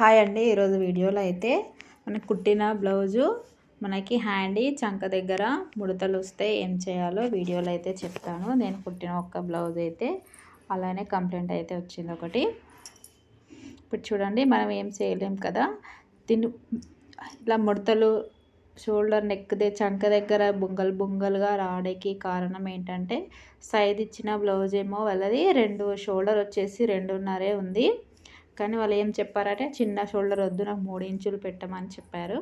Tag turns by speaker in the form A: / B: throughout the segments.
A: Hi అండి. ఈరోజు వీడియోలో అయితే మనకి కుట్టిన బ్లౌజు మనకి హ్యాండీ చంక దగ్గర ముడతలు వస్తే ఏం చేయాలో వీడియోలో అయితే చెప్తాను. నేను కుట్టిన ఒక్క బ్లౌజ్ అయితే అలానే కంప్లైంట్ అయితే వచ్చింది ఒకటి. ఇప్పుడు చూడండి మనం ఏం చేయలేం కదా. దీన్ని ఇట్లా ముడతలు షోల్డర్ నెక్ చంక దగ్గర బొంగలు బొంగలుగా రావడానికి కారణం ఏంటంటే సైజ్ ఇచ్చిన బ్లౌజ్ ఏమో వాళ్ళది రెండు షోల్డర్ వచ్చేసి రెండున్నరే ఉంది. కానీ వాళ్ళు ఏం చెప్పారంటే చిన్న షోల్డర్ వద్దు నాకు మూడు ఇంచులు పెట్టమని చెప్పారు.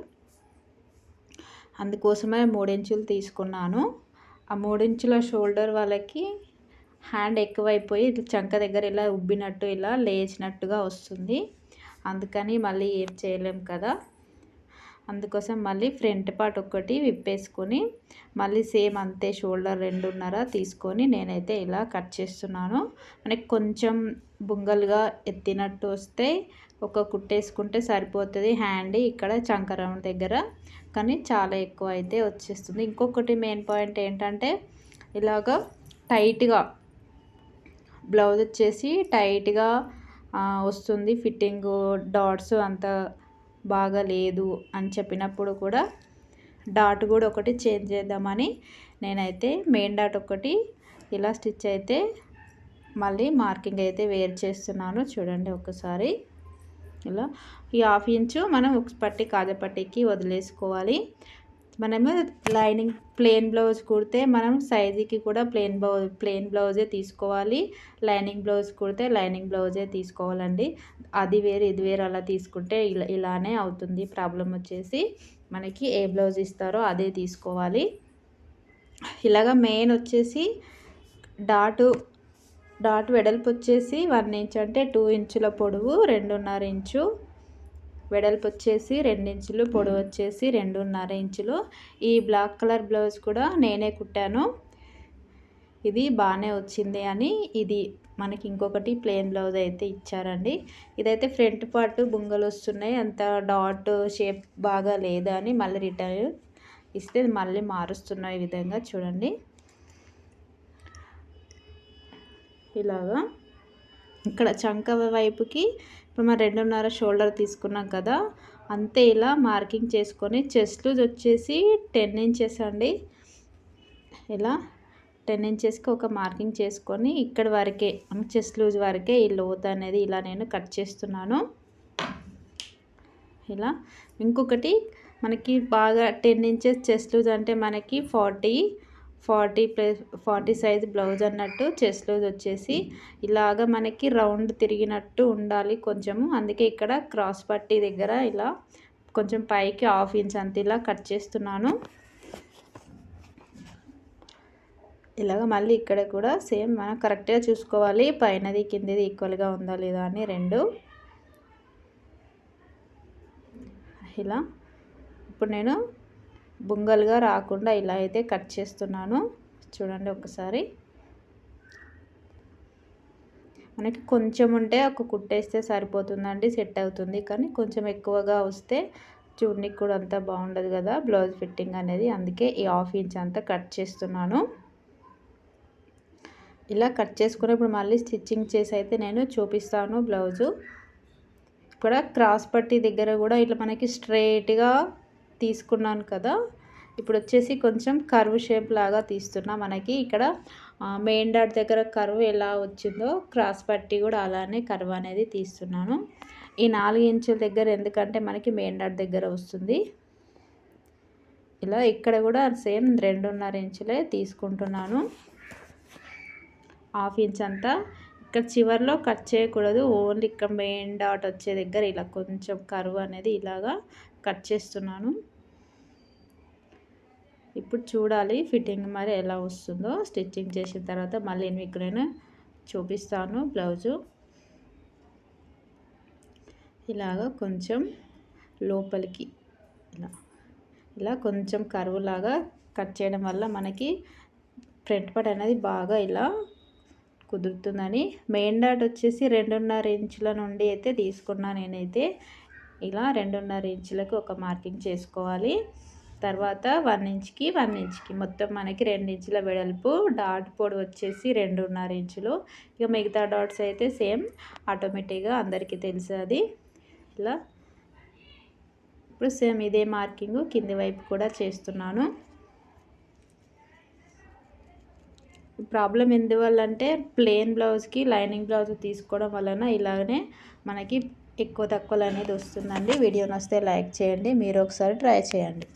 A: అందుకోసమే మూడించులు తీసుకున్నాను. ఆ మూడించుల షోల్డర్ వాళ్ళకి హ్యాండ్ ఎక్కువైపోయి చంక దగ్గర ఇలా ఉబ్బినట్టు ఇలా లేచినట్టుగా వస్తుంది. అందుకని మళ్ళీ ఏం చేయలేం కదా. అందుకోసం మళ్ళీ ఫ్రంట్ పార్ట్ ఒకటి విప్పేసుకొని మళ్ళీ సేమ్ అంతే షోల్డర్ రెండున్నర తీసుకొని నేనైతే ఇలా కట్ చేస్తున్నాను. మనకి కొంచెం బుంగలుగా ఎత్తినట్టు వస్తే ఒక కుట్టేసుకుంటే సరిపోతుంది. హ్యాండ్ ఇక్కడ చంకరం దగ్గర కానీ చాలా ఎక్కువ అయితే వచ్చేస్తుంది. ఇంకొకటి మెయిన్ పాయింట్ ఏంటంటే ఇలాగ టైట్గా బ్లౌజ్ వచ్చేసి టైట్గా వస్తుంది. ఫిట్టింగ్ డాట్స్ అంతా బాగా లేదు అని చెప్పినప్పుడు కూడా డాట్ కూడా ఒకటి చేంజ్ చేద్దామని నేనైతే మెయిన్ డాట్ ఒకటి ఇలా స్టిచ్ అయితే మళ్ళీ మార్కింగ్ అయితే వేర్ చేస్తున్నాను. చూడండి ఒకసారి. ఇలా ఈ హాఫ్ ఇంచు మనం ఒక పట్టి కాజపట్టికి వదిలేసుకోవాలి. మనము లైనింగ్ ప్లెయిన్ బ్లౌజ్ కుడితే మనం సైజుకి కూడా ప్లెయిన్ బ్లౌజ్ ప్లెయిన్ బ్లౌజే తీసుకోవాలి. లైనింగ్ బ్లౌజ్ కుడితే లైనింగ్ బ్లౌజే తీసుకోవాలండి. అది వేరు ఇది వేరు అలా తీసుకుంటే ఇలా ఇలానే అవుతుంది. ప్రాబ్లం వచ్చేసి మనకి ఏ బ్లౌజ్ ఇస్తారో అదే తీసుకోవాలి. ఇలాగ మెయిన్ వచ్చేసి డాటు డాట్ వెడల్పు వచ్చేసి వన్ ఇంచ్ అంటే టూ ఇంచుల పొడవు రెండున్నర ఇంచు. వెడల్పు వచ్చేసి రెండించులు పొడవు వచ్చేసి రెండున్నర ఇంచులు. ఈ బ్లాక్ కలర్ బ్లౌజ్ కూడా నేనే కుట్టాను. ఇది బాగానే వచ్చింది అని ఇది మనకి ఇంకొకటి ప్లెయిన్ బ్లౌజ్ అయితే ఇచ్చారండి. ఇదైతే ఫ్రంట్ పార్ట్ బుంగలు వస్తున్నాయి. అంత డాట్ షేప్ బాగా లేదా అని మళ్ళీ రిటర్న్ ఇస్తే మళ్ళీ మారుస్తున్నాయి ఈ విధంగా చూడండి. ఇలాగా. ఇక్కడ చంక వైపుకి ఇప్పుడు మనం రెండున్నర షోల్డర్ తీసుకున్నాం కదా అంతే ఇలా మార్కింగ్ చేసుకొని చెస్ట్ లూజ్ వచ్చేసి టెన్ ఇంచెస్ అండి. ఇలా టెన్ ఇంచెస్కి ఒక మార్కింగ్ చేసుకొని ఇక్కడ వరకే చెస్ట్ లూజ్ వరకే ఈ లోత్ అనేది ఇలా నేను కట్ చేస్తున్నాను. ఇలా ఇంకొకటి మనకి బాగా టెన్ ఇంచెస్ చెస్ట్ లూజ్ అంటే మనకి forty forty plus forty size blouse అన్నట్టు చెస్ట్ లూజ్ వచ్చేసి ఇలాగ మనకి రౌండ్ తిరిగినట్టు ఉండాలి కొంచెము. అందుకే ఇక్కడ క్రాస్ పట్టీ దగ్గర ఇలా కొంచెం పైకి హాఫ్ ఇంచ్ అంత ఇలా కట్ చేస్తున్నాను. ఇలాగ మళ్ళీ ఇక్కడ కూడా సేమ్ మనం కరెక్ట్గా చూసుకోవాలి. పైనది కిందది ఈక్వల్గా ఉందా లేదా అని రెండు. ఇలా. ఇప్పుడు నేను బుంగలుగా రాకుండా ఇలా అయితే కట్ చేస్తున్నాను. చూడండి ఒకసారి. మనకి కొంచెం ఉంటే ఒక కుట్టేస్తే సరిపోతుందండి సెట్ అవుతుంది. కానీ కొంచెం ఎక్కువగా వస్తే చూడనికి కూడా అంతా బాగుండదు కదా బ్లౌజ్ ఫిట్టింగ్ అనేది. అందుకే ఈ హాఫ్ ఇంచ్ అంతా కట్ చేస్తున్నాను. ఇలా కట్ చేసుకుని ఇప్పుడు మళ్ళీ స్టిచ్చింగ్ చేసి అయితే నేను చూపిస్తాను బ్లౌజు. ఇక్కడ క్రాస్ పట్టి దగ్గర కూడా ఇట్లా మనకి స్ట్రైట్గా తీసుకున్నాను కదా. ఇప్పుడు వచ్చేసి కొంచెం కర్వ్ షేప్ లాగా తీస్తున్నా మనకి. ఇక్కడ మెయిన్ డాట్ దగ్గర కర్వ్ ఎలా వచ్చిందో క్రాస్ పట్టి కూడా అలానే కర్వ్ అనేది తీస్తున్నాను. ఈ నాలుగు ఇంచుల దగ్గర ఎందుకంటే మనకి మెయిన్ డాట్ దగ్గర వస్తుంది. ఇలా ఇక్కడ కూడా సేమ్ రెండున్నర ఇంచులే తీసుకుంటున్నాను. హాఫ్ ఇంచ్ అంతా. ఇక్కడ చివరిలో కట్ చేయకూడదు. ఓన్లీ ఇక్కడ మెయిన్ డాట్ వచ్చే దగ్గర ఇలా కొంచెం కరువు అనేది ఇలాగా కట్ చేస్తున్నాను. ఇప్పుడు చూడాలి ఫిట్టింగ్ మరి ఎలా వస్తుందో. స్టిచ్చింగ్ చేసిన తర్వాత మళ్ళీ మీకు నేను చూపిస్తాను బ్లౌజు. ఇలాగ కొంచెం లోపలికి ఇలా ఇలా కొంచెం కరువులాగా కట్ చేయడం వల్ల మనకి ఫ్రంట్ పార్ట్ అనేది బాగా ఇలా కుదురుతుందని. మెయిన్ డాట్ వచ్చేసి రెండున్నర ఇంచుల నుండి అయితే తీసుకున్నా నేనైతే. ఇలా రెండున్నర ఇంచులకు ఒక మార్కింగ్ చేసుకోవాలి. తర్వాత వన్ ఇంచ్కి వన్ ఇంచ్కి మొత్తం మనకి రెండు ఇంచుల వెడల్పు డాట్ పొడి వచ్చేసి రెండున్నర ఇంచులు. ఇక మిగతా డాట్స్ అయితే సేమ్ ఆటోమేటిక్గా అందరికీ తెలుసు అది ఇలా ఇప్పుడు సేమ్ ఇదే మార్కింగ్ కింది వైపు కూడా చేస్తున్నాను. ప్రాబ్లం ఎందువల్ల అంటే ప్లెయిన్ బ్లౌజ్కి లైనింగ్ బ్లౌజ్ తీసుకోవడం వలన ఇలాగనే మనకి ఎక్కువ తక్కువలు అనేది వస్తుందండి. వీడియో వస్తే లైక్ చేయండి. మీరు ఒకసారి ట్రై చేయండి.